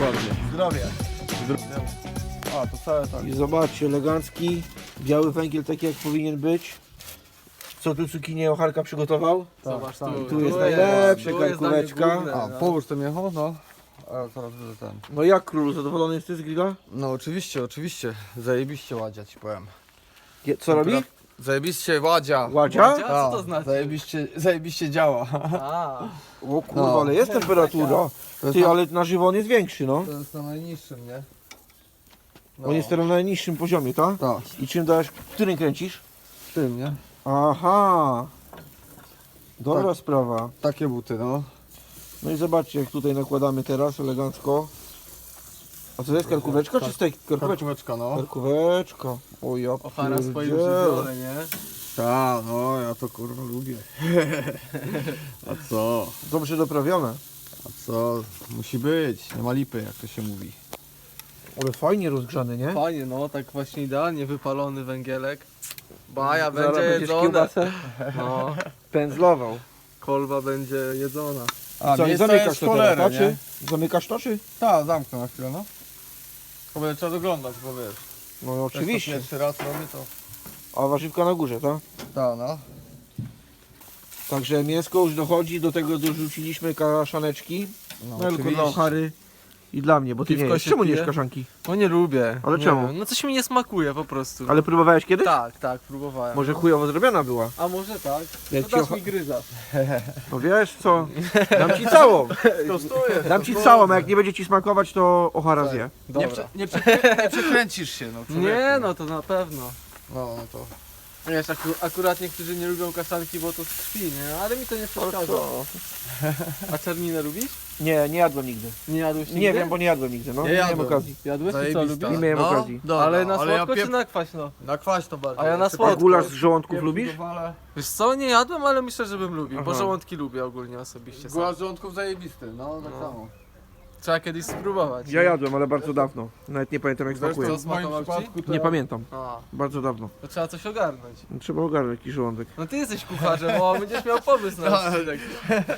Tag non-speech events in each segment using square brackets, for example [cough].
Dokładnie. Zdrowie. A, to całe tak. I zobaczcie, elegancki, biały węgiel taki jak powinien być. Co tu cukinię ocharka przygotował? Zobacz, tak. tu, Tu jest najlepsza karkóweczka. A, połóż to mięcho, no. A zaraz będę ten. No jak król, zadowolony jesteś z grilla? No oczywiście, oczywiście. Zajebiście ładzia ci powiem. Je- Co robi? Zajebiście ładzia. Ładzia? Ładzia? Co to Tak, znaczy? Zajebiście, zajebiście działa. A, O kurwa, No. ale jest temperatura. To jest, Ty, na, ale na żywo on jest większy, no. to jest na najniższym, nie? No. On jest teraz na najniższym poziomie, tak? Tak, I czym dajesz, którym kręcisz? w tym, nie? Aha. Dobra Tak. sprawa. Takie buty, no. No i zobaczcie, jak tutaj nakładamy teraz elegancko. A co to jest karkóweczka czy steak? Karkóweczka. Karkóweczka, no. Karkóweczka. O ja Ochara swoim pierdzielę. żywiole, nie? Tak, no ja to kurwa lubię. [laughs] A co? Dobrze doprawione. A co? Musi być, nie ma lipy, jak to się mówi. Ale fajnie rozgrzany, nie? Fajnie, no, tak właśnie idealnie wypalony węgielek. Baja Zaraz będzie będziesz jedzona. kiełbasę No, pędzlował. kolba będzie jedzona. A, Co, i zamykasz jest to cholerę, teraz, tak? nie? Czy? Zamykasz to, czy? Tak, zamknę na chwilę, no. Tylko będę trzeba doglądać, bo wiesz. No jak to oczywiście. pierwszy raz robię, to... A warzywka na górze, tak? Tak, no. Także mięsko już dochodzi, do tego dorzuciliśmy kaszaneczki. No, No, tylko dla. Ochary i dla mnie, bo ty nie jesz. się Czemu nie pije? jesz kaszanki? No nie lubię. Ale nie czemu? Wiem. No coś mi nie smakuje po prostu. Ale próbowałeś kiedyś? Tak, tak, próbowałem. Może chujowo zrobiona była. A może tak? Jak to ci dasz ocha- mi gryza. No wiesz co? Dam ci całą. [laughs] Kosztuje. Dam ci całą, a jak nie będzie ci smakować, to Ochara Tak. zje. Nie, Dobra. prze, nie, przekrę, nie przekręcisz się, no człowieku. Nie, no to na pewno. No, no to... Wiesz, aku akurat niektórzy nie lubią kaszanki, bo to z krwi, nie? Ale mi to nie przeszkadza. [laughs] A czarninę lubisz? Nie, nie jadłem nigdy. Nie jadłeś nigdy? Nie wiem, bo nie jadłem nigdy, no. Nie Nie miałem jadłem. okazji. Jadłeś i co, Zajebista. lubisz? Nie miałem no, okazji. Dobra, ale na ale słodko ja czy na kwaśno? Na kwaśno bardziej. A ja na słodko. A gulasz z żołądków lubisz? próbowałem. Wiesz co, nie jadłem, ale myślę, że bym lubił, bo Aha. żołądki lubię ogólnie osobiście. sam. Gulasz żołądków zajebisty, no tak No. samo. Trzeba kiedyś spróbować. Ja jadłem, ale bardzo dawno. Nawet nie pamiętam jak smakuje. co? w moim Smakował ci? przypadku to... Nie pamiętam. A, Bardzo dawno. to trzeba coś ogarnąć. Trzeba ogarnąć jakiś żołądek. No ty jesteś kucharzem, bo będziesz miał pomysł na odcinek.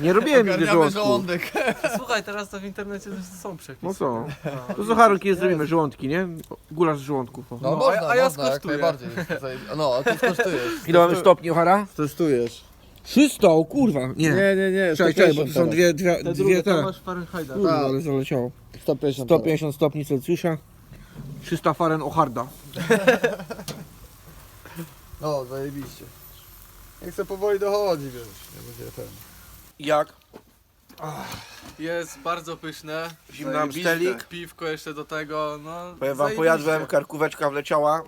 Nie robiłem nigdy Ogarniamy żołądków. żołądek. Słuchaj, teraz to w internecie też są przepisy. No co? A. To z Ocharą kiedy zrobimy żołądki, nie? Gulasz z żołądków. o. No, No, można, a ja- a ja można, jak skosztuję. najbardziej. Zajebi- No, a ty skosztujesz. Ile mamy stopni Ochara? Testujesz. 300, o kurwa. Nie. Nie, nie, nie. Czekaj, czekaj, bo to są dwie, dwie, Te dwie drugie to te. masz Fahrenheita. Kurwa, Tak. ale zaleciało. 150. 150 stopni Celsjusza. 300 faren Ocharda. [laughs] No, zajebiście. Jak se powoli dochodzi, wiesz, nie będzie ten. Jak? Jest bardzo pyszne. Zimny Zajebiste. amstelik. Piwko jeszcze do tego, no Powiem wam, zajebiście. pojadłem, karkóweczka wleciała.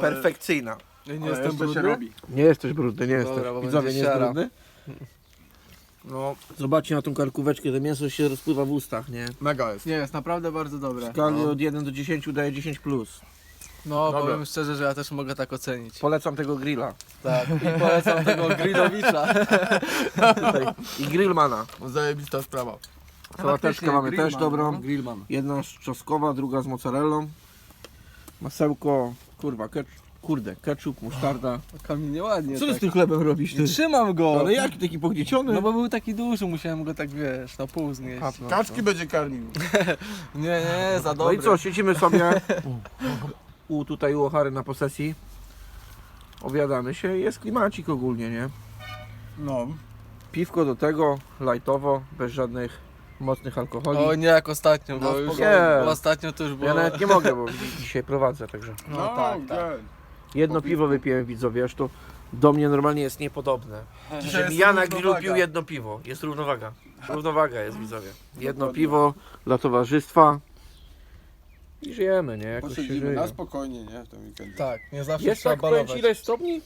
Perfekcyjna. Nie Ale jestem brudny? robi. Nie jesteś brudny, nie Dobra, bo jesteś. Widzowie, będzie nie jest siara. brudny? No, zobaczcie na tą karkóweczkę, to mięso się rozpływa w ustach, nie? Mega jest. Nie, jest naprawdę bardzo dobre. Skali No. od 1 do 10 daje 10 plus. No, Dobra. powiem szczerze, że ja też mogę tak ocenić. Polecam tego grilla. Tak, i polecam tego grillowicza. Tutaj. I grillmana. Zajebista sprawa. Sałateczkę mamy Grillman, też dobrą. no. Grillman. Jedna z czosnkowa, druga z mozzarellą. Masełko, kurwa, kecz, kurde, ketchup, musztarda. Kamil nieładnie Co ty tak. z tym chlebem robisz ty? Trzymam go! Ale jaki taki pognieciony? No bo był taki duży, musiałem go tak, wiesz, na pół znieść. Kapnął, Kaczki będzie karmił. [laughs] Nie, nie, za No dobry. i co, siedzimy sobie [laughs] u tutaj u Ochary na posesji. Obiadamy się, jest klimacik ogólnie, nie? No. Piwko do tego, lightowo, bez żadnych mocnych alkoholi. O, nie jak ostatnio, bo No, już bo ostatnio to już było... Ja nawet nie mogę, bo dzi- [laughs] dzisiaj prowadzę, także. No, tak, tak. Jedno piwo wypiłem widzowie, aż to do mnie normalnie jest niepodobne. Dzisiaj Żebym jest ja na grillu równowaga. pił jedno piwo. Jest równowaga. Równowaga jest widzowie. Jedno piwo dla towarzystwa. I żyjemy, nie? Jakoś się Posiedzimy żyje. na spokojnie, nie? W tym weekendzie. Tak, nie zawsze Jest trzeba tak, powiem ci, balować. ile jest stopni?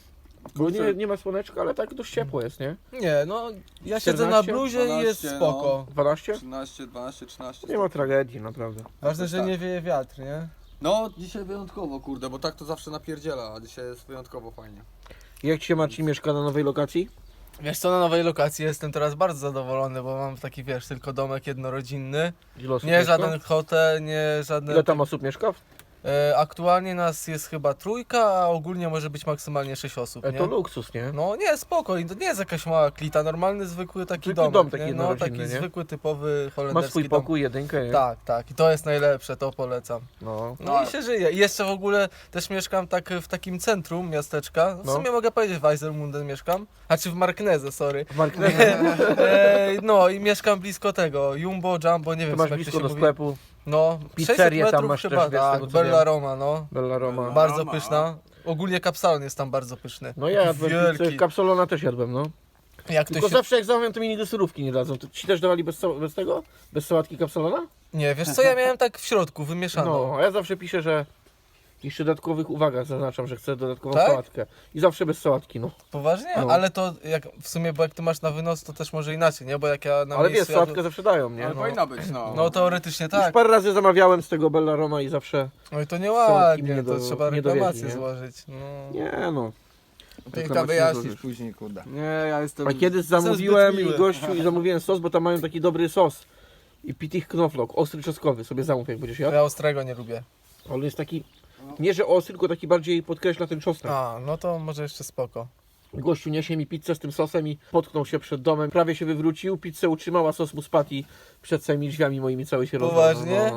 Bo nie, nie ma słoneczka, ale tak dość ciepło jest, nie? Nie, no ja siedzę na 14, bluzie i jest 12, spoko. 12? 13, 12, 13. Nie ma tragedii, naprawdę. Ważne, że tak. nie wieje wiatr, nie? No, dzisiaj wyjątkowo, kurde, bo tak to zawsze napierdziela, a dzisiaj jest wyjątkowo fajnie. Jak ci się Marcin mieszka na nowej lokacji? Wiesz co, na nowej lokacji jestem teraz bardzo zadowolony, bo mam taki, wiesz, tylko domek jednorodzinny. Ile osób Nie mieszka? żaden hotel, nie żadne... Ile tam osób mieszka? E, aktualnie nas jest chyba trójka, a ogólnie może być maksymalnie sześć osób, E, nie? to luksus, nie? No nie, spoko, to nie jest jakaś mała klita, normalny, zwykły taki Zwykły domek, dom taki nie? No jednorodzinny, taki nie? zwykły, typowy Ma holenderski swój dom. pokój, jedynkę, nie? Tak, tak, i to jest najlepsze, to polecam. No. No i się żyje. I jeszcze w ogóle też mieszkam tak w takim centrum miasteczka. W No. sumie mogę powiedzieć w Eiselmunden mieszkam. A czy w Markneze, sorry. W Marknezie [laughs] Ej, no i mieszkam blisko tego. Jumbo, Jumbo, nie wiem masz jak to blisko się do mówi. sklepu, No, Pizzerię 600 tam metrów masz też, chyba, wiesz, z tak, tego, co Bella wiem. Roma, no. Bella Roma. Bardzo Roma. pyszna. Ogólnie kapsalon jest tam bardzo pyszny. No ja jadłem Wielki. pizzę, kapsolona też jadłem, no. Jak to Tylko się... zawsze jak zamawiam, to mi nigdy surówki nie dadzą. To ci też dawali bez, sa- bez tego? Bez sałatki kapsolona? Nie, wiesz co, ja miałem tak w środku, wymieszaną. No, a ja zawsze piszę, że jeszcze dodatkowych uwagach zaznaczam, że chcę dodatkową Tak? sałatkę. I zawsze bez sałatki, no. Poważnie? No. Ale to jak w sumie, bo jak ty masz na wynos, to też może inaczej, nie? Bo jak ja na Ale wiesz, miejscu sałatkę zawsze dają, nie? Ale No. powinna być, no. No teoretycznie Już tak. parę razy zamawiałem z tego Bella Roma i zawsze... No i to nieładnie, mnie to do- trzeba nie dowiedli, reklamację nie? złożyć. No. Nie no. Wyjaśnisz złożysz. później, kurde. Nie, ja jestem... A kiedyś zamówiłem miły. i gościu i zamówiłem sos, bo tam mają taki dobry sos. I pitich knoflock, ostry czosnkowy, sobie zamów jak będziesz jadł. Ja ostrego nie lubię. On jest taki, nie że ostry, tylko taki bardziej podkreśla ten czosnek. A, no to może jeszcze spoko. Gościu niesie mi pizzę z tym sosem i potknął się przed domem, prawie się wywrócił, pizzę utrzymała, sos mu spadł i przed całymi drzwiami moimi cały się rozwalał. Poważnie?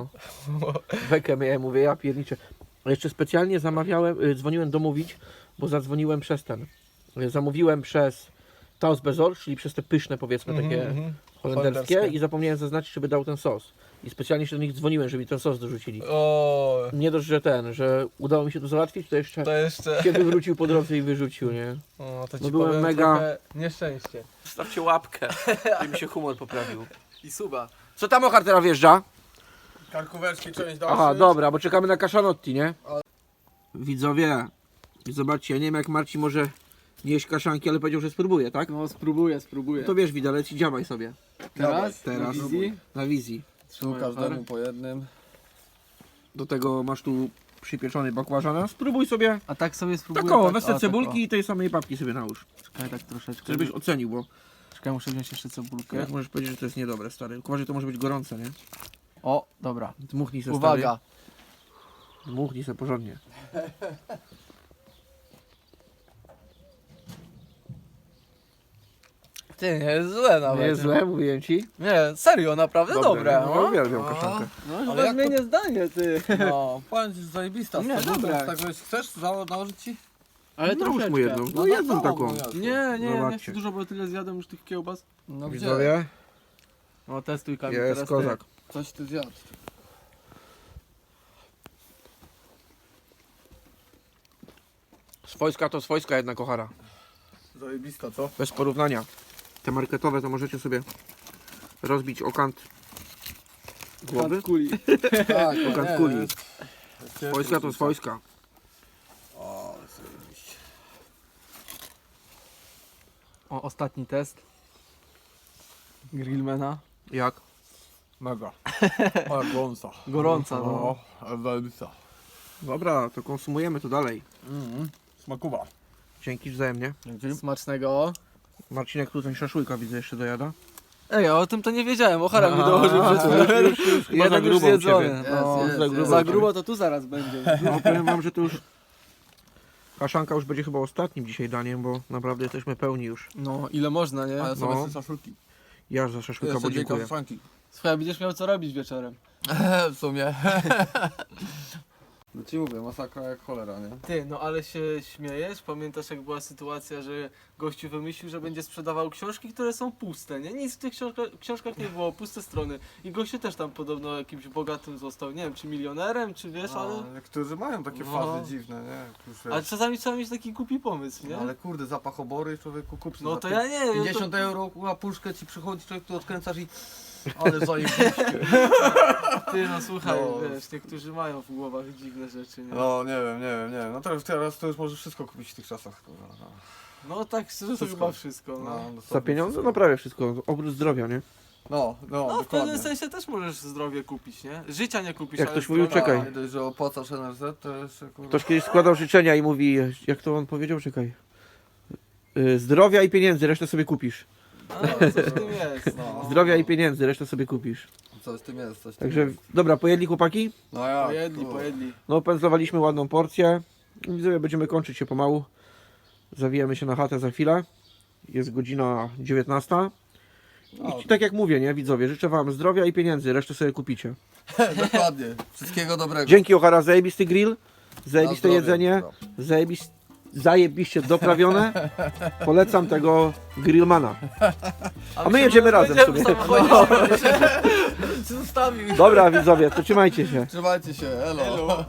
No. Bekę miałem, mówię, ja pierniczę. A Jeszcze specjalnie zamawiałem, y, dzwoniłem domówić, bo zadzwoniłem przez ten. Y, Zamówiłem przez Taos Bezor, czyli przez te pyszne powiedzmy takie Mhm, mhm. Holenderskie Holenderskie. i zapomniałem zaznaczyć, żeby dał ten sos. I specjalnie się do nich dzwoniłem, żeby mi ten sos dorzucili. O, Nie dość, że ten, że udało mi się to załatwić, to jeszcze to jeszcze. się wywrócił po drodze i wyrzucił, nie? O, to ci No byłem powiem mega- trochę nieszczęście. Stawcie łapkę, żeby mi się humor poprawił. I suba. Co tam Ochar teraz wjeżdża? Karkóweczki część Aha, dobra, bo czekamy na kaszanotti, nie? Widzowie, zobaczcie, ja nie wiem jak Marcin może nie jeść kaszanki, ale powiedział, że spróbuje, tak? No spróbuję, spróbuję. No to wiesz, widelec i działaj sobie. Teraz? Teraz. Na wizji? Na wizji. Tu każdemu po jednym. Do tego masz tu przypieczony bakłażana. Spróbuj sobie A tak sobie spróbuję. tak o, tak, weź o, cebulki i tej samej papki sobie nałóż. Tak. Czekaj, tak troszeczkę. Żebyś ocenił, bo Czekaj, muszę wziąć jeszcze cebulkę. jak możesz powiedzieć, że to jest niedobre, stary. Tylko że to może być gorące, nie? O, dobra. Dmuchnij sobie, Uwaga. stary. Dmuchnij sobie porządnie. Ty, nie jest złe nawet. Nie jest źle, mówiłem ci. Nie, serio, naprawdę dobre. No, no. uwielbiam kaszankę. No, chyba jak to- zmienię zdanie, ty. No. Powiem ci, że zajebista. Nie, to dobra. Tak, że chcesz za- nałożyć ci? Ale Nałóż troszeczkę. mu jedną. No, No jedną tak, taką. no. Nie, nie, nie Zobaczcie. chcę dużo, bo tyle zjadłem już tych kiełbas. No gdzie? Widzowie, O, testuj Kamil, jest teraz kozak. Coś ty zjadł. Swojska to swojska jedna kochara. Zajebista, co? Bez porównania. Te marketowe to możecie sobie rozbić o kant ty. głowy. Kant kuli. [laughs] Tak, O kant nie, kuli. ciężko Swojska to rzucać. swojska. O, zajebiście. O, ostatni test. Grillmana. Jak? Mega. [laughs] Ale gorąca. Gorąca, no. O, ale zajebista. Dobra, to konsumujemy to dalej. Mhm. Smakuwa. Dzięki wzajemnie. Dzięki. Smacznego. Marcinek tu ten szaszłyka widzę jeszcze dojada. Ej, ja o tym to nie wiedziałem, Ochara mi A, dołożył przed chwilą. Jeden już zjedzony. No, Jest, jest, za jest. grubo. Za grubo to tu zaraz będzie. No powiem wam, że to już... Kaszanka już będzie chyba ostatnim dzisiaj daniem, bo naprawdę jesteśmy pełni już. No, ile można, nie? Ale sobie No. no. szaszłyki. Ja za szaszłyka, bo dziękuję. Franki. Słuchaj, będziesz miał co robić wieczorem. [laughs] w sumie. [laughs] No ci mówię, masakra jak cholera, nie? Ty, no ale się śmiejesz? Pamiętasz jak była sytuacja, że gościu wymyślił, że będzie sprzedawał książki, które są puste, nie? Nic w tych książka, książkach nie było, puste strony. I gościu też tam podobno jakimś bogatym został, nie wiem, czy milionerem, czy wiesz, ale... A, Niektórzy mają takie No. fazy dziwne, nie? Już wiesz. Ale czasami trzeba mieć taki głupi pomysł, nie? No, ale kurde, zapach obory człowieku kup sobie No za to ja nie wiem. 50 to... euro, na puszkę ci przychodzi człowiek, tu odkręcasz i... Ale [laughs] zajebiście. Ty, no słuchaj, No. wiesz, niektórzy mają w głowach dziwne rzeczy, nie? No nie wiem, nie wiem, nie wiem. No teraz, teraz to już możesz wszystko kupić w tych czasach. kurwa, No, No tak szczerze to Wszystko. chyba wszystko, no. no, No, Za pieniądze? wszystko. No prawie wszystko. Oprócz zdrowia, nie? No, no, w dokładnie. pewnym sensie też możesz zdrowie kupić, nie? Życia nie kupisz, Jak ale ktoś mówił, zdrowia- czekaj. Nie dość, że opłacasz NRZ, to jeszcze kurwa... Ktoś kiedyś składał życzenia i mówi, jak to on powiedział, czekaj. Y, Zdrowia i pieniędzy, resztę sobie kupisz. No, coś w tym jest, no. Zdrowia i pieniędzy, resztę sobie kupisz. coś w tym jest, coś w tym Także, jest. dobra, pojedli chłopaki? No ja, Pojedli, kurwa. pojedli. No, pędzlowaliśmy ładną porcję. Widzowie, będziemy kończyć się pomału. Zawijamy się na chatę za chwilę. Jest godzina 19. No, I tak jak mówię, nie, widzowie, życzę Wam zdrowia i pieniędzy, resztę sobie kupicie. [laughs] dokładnie. Wszystkiego dobrego. Dzięki Ochara, zajebisty grill, zajebiste zdrowie. jedzenie, zajebis, zajebiście doprawione. Polecam tego grillmana. A my jedziemy razem w się [laughs] zostawił. Dobra widzowie, to trzymajcie się. Trzymajcie się, elo. Elo.